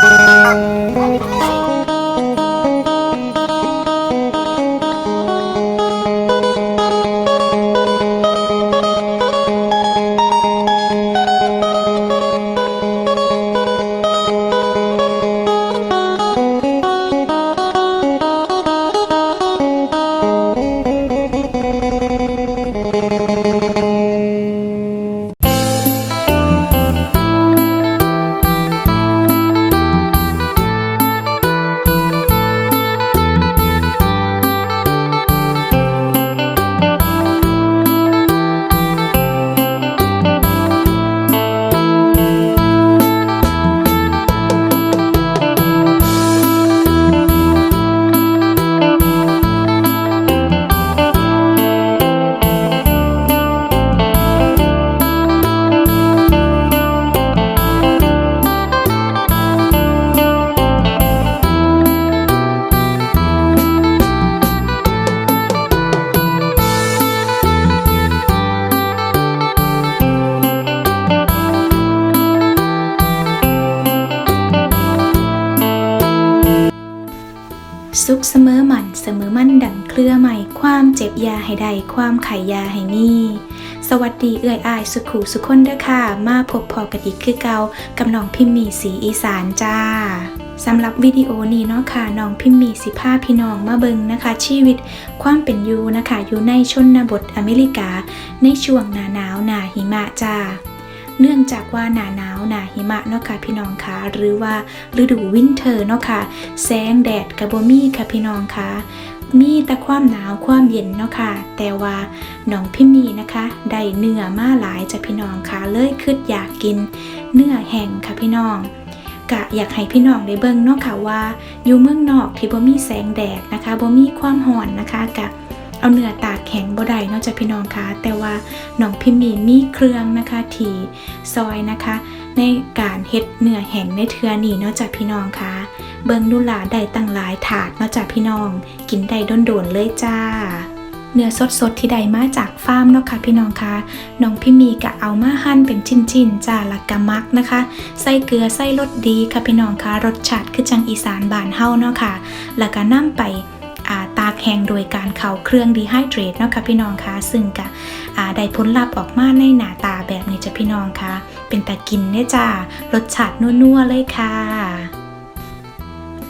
Música สุขเสมอหมันเสมอมั่นดังเครือใหม่ ความเจ็บยาให้ใดความไขยาให้มีสวัสดีเอื้อยอายสุขูสุขคนเด้อค่ะ มาพบพอกันอีกคือเกากับน้องพิมมีสีอีสานจ้าสำหรับวิดีโอนี้เนาะค่ะน้องพิมมีสิพาพี่น้องมาเบิงนะคะ ชีวิตความเป็นอยู่นะคะ อยู่ในชนบทอเมริกา ในช่วงหนาหนาวหนาหิมะจ้า เนื่องจากว่าหนาหนาวหนาหิมะเนาะค่ะพี่น้องคะหรือว่าฤดูวินเทอร์เนาะค่ะแสงแดดกระบมีค่ะพี่น้องคะมีแต่ความหนาวความเย็นเนาะค่ะ แต่ว่าน้องพี่มีนะคะ ได้เนื้อมาหลายจะพี่น้องคะเลยคิดอยากกิน เนื้อแห้งค่ะพี่น้องกะอยากให้พี่น้องได้เบิ่งเนาะค่ะว่า อยู่เมืองนอกที่บ่มีแสงแดดนะคะบ่มีความร้อนนะคะกะ เอาเนื้อตากแข็งบ่ได้นาะจ้ะพี่น้องคะแต่ว่าน้องพี่มีมีเครื่องนะคะทีซอยนะคะ ในการเฮ็ดเนื้อแห้งในเทือนี้เนาะจ้ะพี่น้องคะเบิงดูหลาได้ตั้งหลายถาดนาะจ้ะพี่น้อง กินได้โดนๆเลยจ้าเนื้อสดๆ ที่ได้มาจากฟาร์มเนาะค่ะพี่น้องคะน้องพี่มีกะเอามาหั่นเป็นชิ้นๆจ้าละกะมักนะคะ ใส่เกลือใส่รสดีค่ะพี่น้องคะรสชาติคือจังอีสานบานเฮาเนาะค่ะ แล้วก็นํไปอ่าตา กแห้งโดยการเข้าเครื่องดีไฮเดรตเนาะค่ะพี่น้องคะซึ่งกะอ่าได้ผลลัพธ์ออกมาในหน้าตาแบบนี้จ้ะพี่น้องคะเป็นตากินเนี่ยจ้ารสชาตินัวๆเลยค่ะ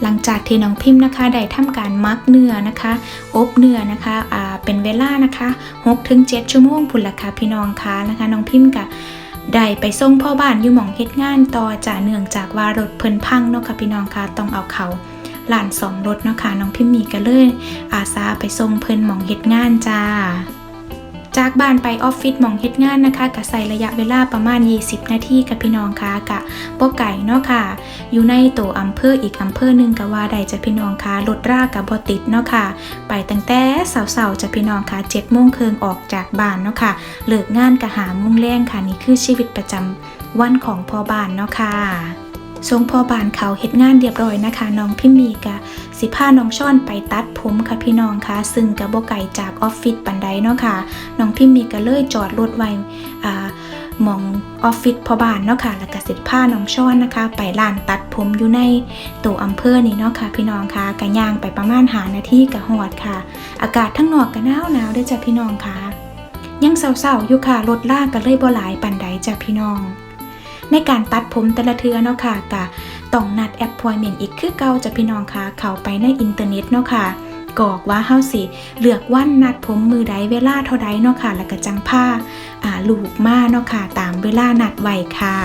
หลังจากที่น้องพิมพ์นะคะได้ทำการมักเนื้อนะคะอบเนื้อนะคะอ่าเป็นเวลานะคะ6-7ชั่วโมงพุ่นละค่ะพี่น้องคะนะคะน้องพิมพ์กะได้ไปส่งพ่อบ้านอยู่หมองเฮ็ดงานต่อจ่าเนื่องจากว่ารถเพิ่นพังเนาะค่ะพี่น้องคะต้องเอาเขา หลานสอมรถเนาะค่ะน้องพิมพ์มีก็เลยอาสาไปส่งเพิ่นหมองเฮ็ดงานจ้าจากบ้านไปออฟฟิศมองเฮ็ดงานนะคะกะใส่ระยะเวลาประมาณ 20 นาทีกับพี่น้องค่ะกะบ่ไก่เนาะค่ะ อยู่ในตัวอำเภออีกอำเภอหนึ่งก็ว่าได้จะพี่น้องค่ะรถรากกับบติดเนาะค่ะ ไปตั้งแต่เสาๆจะพี่น้องค่ะเจ็ดโมงเครึ่งออกจากบ้านเนาะค่ะเลิกงานกะหามุ่งแรงค่ะนี่คือชีวิตประจำวันของพ่อบ้านเนาะค่ะ ทรงพ่อบานเขาเฮ็ดงานเรียบร้อยนะคะน้องพิมมีกะสิพาน้องช่อนไปตัดผมค่ะพี่น้องคะซึ่งกะบ่ไกลจากออฟฟิศปันใดเนาะค่ะน้องพิมมีก็เลยจอดรถไว้อ่ามองออฟฟิศพ่อบ้านเนาะค่ะแล้วก็สิผ้าน้องช้อนนะคะ ไปร้านตัดผมอยู่ในตัวอำเภอนี่เนาะค่ะ พี่น้องค่ะกะย่างไปประมาณหานาทีกะหอดค่ะ อากาศทั้งนอกกะหนาวหนาวด้วยจ้ะพี่น้องค่ะยังเศร้าๆอยู่ค่ะรถลากกันเลยบ่หลายปันใดจ้ะพี่น้อง ในการตัดผมแต่ละเทือเนาะค่ะกะต้องนัดแอปพอยเมนต์อีกคือเก่าจะพี่น้องค่ะเข้าไปในอินเทอร์เน็ตเนาะค่ะกอกว่าเฮาสิเลือกวันนัดผมมือใดเวลาเท่าใดเนาะค่ะ แล้วก็จังผ้าอ่าลูกมาเนาะค่ะ ตามเวลานัดไว้ค่ะ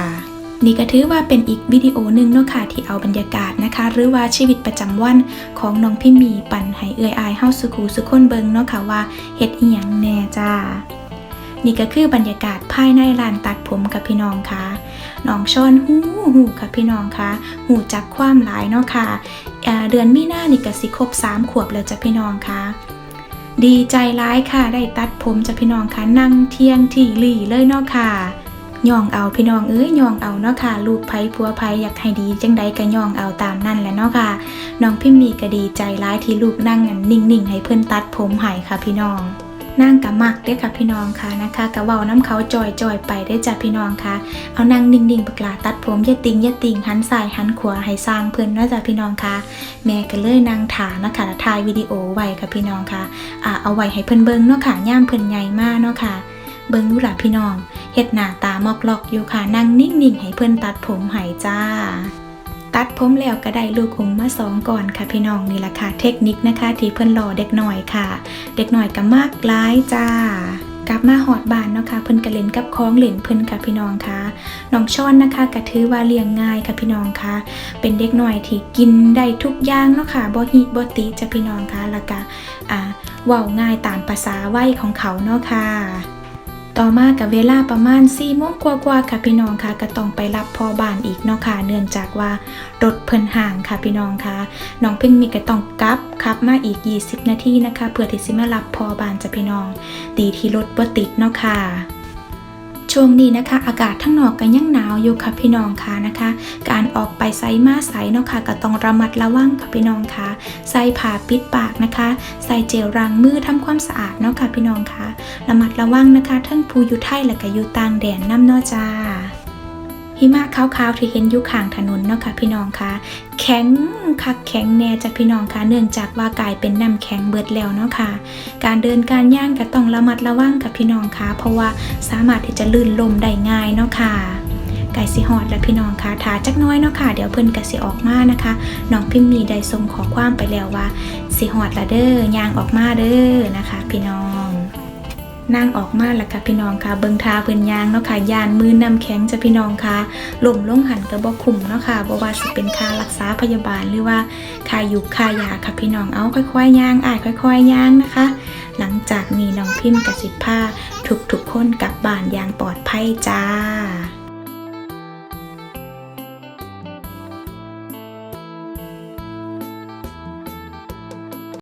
นี่ก็ถือว่าเป็นอีกวิดีโอหนึ่งเนาะค่ะ ที่เอาบรรยากาศนะคะ หรือว่าชีวิตประจำวันของน้องพี่มีปั่นให้เอื้อยอายเฮาสุขูสุคนเบิงเนาะค่ะว่าเฮ็ดอีหยังแน่จ้านี่ก็คือบรรยากาศภายในร้านตัดผมกับพี่น้องค่ะ น้องชอนหูหูค่ะพี่น้องคะหูจักความหลายเนาะค่ะอ่าเดือนมีนานี่ก็สิครบ3ขวบแล้วจ้ะพี่น้องคะดีใจร้ายค่ะ ได้ตัดผมจ้ะพี่น้องคะนั่งเที่ยงที่หลี่เลยเนาะค่ะย่องเอาพี่น้องเอ้ยย่องเอาเนาะค่ะลูกไผ่ผัวไผ่อยากให้ดีจังใดก็ย่องเอาตามนั่นแหละเนาะค่ะน้องพิมมีก็ดีใจร้ายที่ลูกนั่งนนิ่งๆให้เพื่อนตัดผมให้ค่ะพี่น้อง นั่งกับมักเด้ค่ะพี่น้องค่ะนะคะกะเว้าน้ำเขาจอยจอยไปได้จ้ะพี่น้องค่ะ เอานั่งนิ่งๆปากลาตัดผมย่าติงย่าติงหันซ้ายหันขวาให้สร้างเพิ่อนนะจ้ะพี่น้องค่ะ แม่ก็เลยนั่งถานะคะถ่ายวิดีโอไว้ค่ะพี่น้องค่ะอ่าเอาไว้ให้เพิ่อนเบิ่งเนาะค่ะย่ามเพิ่อนใหญ่มากเนาะค่ะเบิ่งดูล่ะพี่น้องเฮ็ดหน้าตามอกลอกอยู่ค่ะนั่งนิ่งๆให้เพิ่อนตัดผมให้จ้า ตัดผมแล้วก็ได้ลูกหุงมาสองก่อนค่ะพี่น้องนี่แหละค่ะ เทคนิคนะคะที่เพิ่นรอเด็กหน่อยค่ะ เด็กหน่อยก็มากร้ายจ้ากลับมาหอดบานเนาะค่ะเพิ่นก็เล่นกับของเหล่นเพิ่นค่ะพี่น้องค่ะน้องช้อนนะคะก็ถือว่าเลี้ยงง่ายค่ะพี่น้องค่ะ เป็นเด็กหน่อยที่กินได้ทุกอย่างเนาะค่ะบ่หิบ่ติจ้ะพี่น้องค่ะแล้วก็อ่าว้าง่ายตามภาษาวัยของเขาเนาะค่ะ ต่อมากับเวลาประมาณ4ี่โมงกว่าๆค่ะพี่น้องค่ะก็ต้องไปรับพ่อบ้านอีกเนาะค่ะเนื่องจากว่ารถเพิ่นห่างค่ะพี่น้องค่ะน้องเพิ่งมีก็ต้องกลับขับมาอีก 20 นาทีนะคะ เพื่อที่จะมารับพ่อบ้านจ้ะพี่น้องตีที่รถบ่ติดเนาะค่ะ ช่วงนี้นะคะ อากาศทั้งนอกก็ยังหนาวอยู่ค่ะพี่น้องค่ะนะคะ การออกไปไซมาไซเนาะค่ะก็ต้องระมัดระวังค่ะพี่น้องค่ะใส่ผ้าปิดปากนะคะ ใส่เจลล้างมือทำความสะอาดเนาะค่ะพี่น้องค่ะระมัดระวังนะคะทั้งผู้อยู่ไทยและก็อยู่ต่างแดนน้ำเนาะจ้า หิมะขาวๆที่เห็นอยู่ข้างถนนเนาะค่ะพี่น้องคะแข็งคักแข็งแน่จากพี่น้องคะเนื่องจากว่ากลายเป็นน้ำแข็งเบิดแล้วเนาะค่ะ การเดินการย่างก็ต้องระมัดระวังกับพี่น้องคะเพราะว่าสามารถที่จะลื่นลมได้ง่ายเนาะค่ะไก่สิฮอดและพี่น้องคะถาจักน้อยเนาะค่ะ เดี๋ยวเพิ่นก็สิออกมานะคะน้องพิมพ์มีได้ส่งขอความไปแล้วว่าสิฮอดละเด้อย่างออกมาเด้อนะคะ พี่น้อง นั่งออกมาแล้วค่ะพี่น้องค่ะ เบิงทาเพิ่นยางเนาะค่ะยานมือนำแข็งจะพี่น้องค่ะล่มลงหันกระบอกขุมเนาะค่ะบ่ว่าสิเป็นค่ารักษาพยาบาลหรือว่าค่าอยู่ค่ายาค่ะพี่น้องเอาค่อยๆย่างอ่ายค่อยๆย่างนะคะ หลังจากนี้น้องพิมพ์กระสิผ้าทุกๆคนกลับบ้านอย่างปลอดภัยจ้า